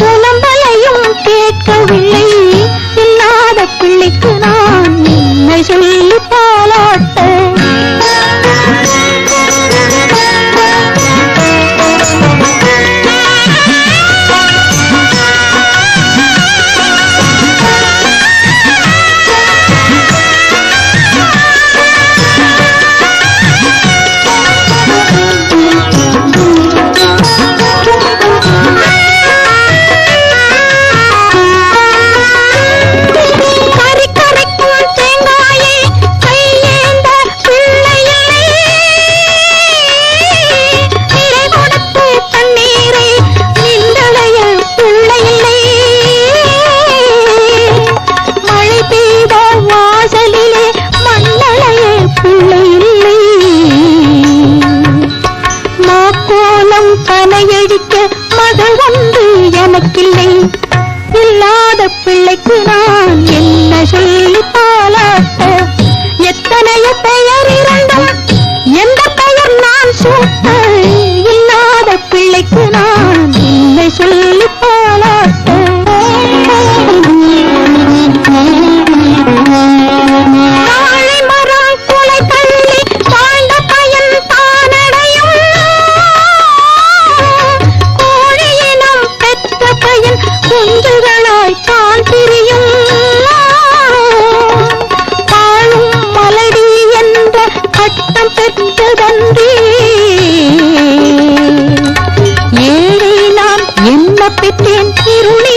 தொலை கோலம் பனையடிக்க மகள் ஒன்று எனக்கில்லை. இல்லாத பிள்ளைக்கு பயன் குஞ்சுகளாய் பிரியும் வாழும் மலடி என்ற பட்டம் பெற்றதன்றி ஏழை நான் என்ன பெற்றேன் இருள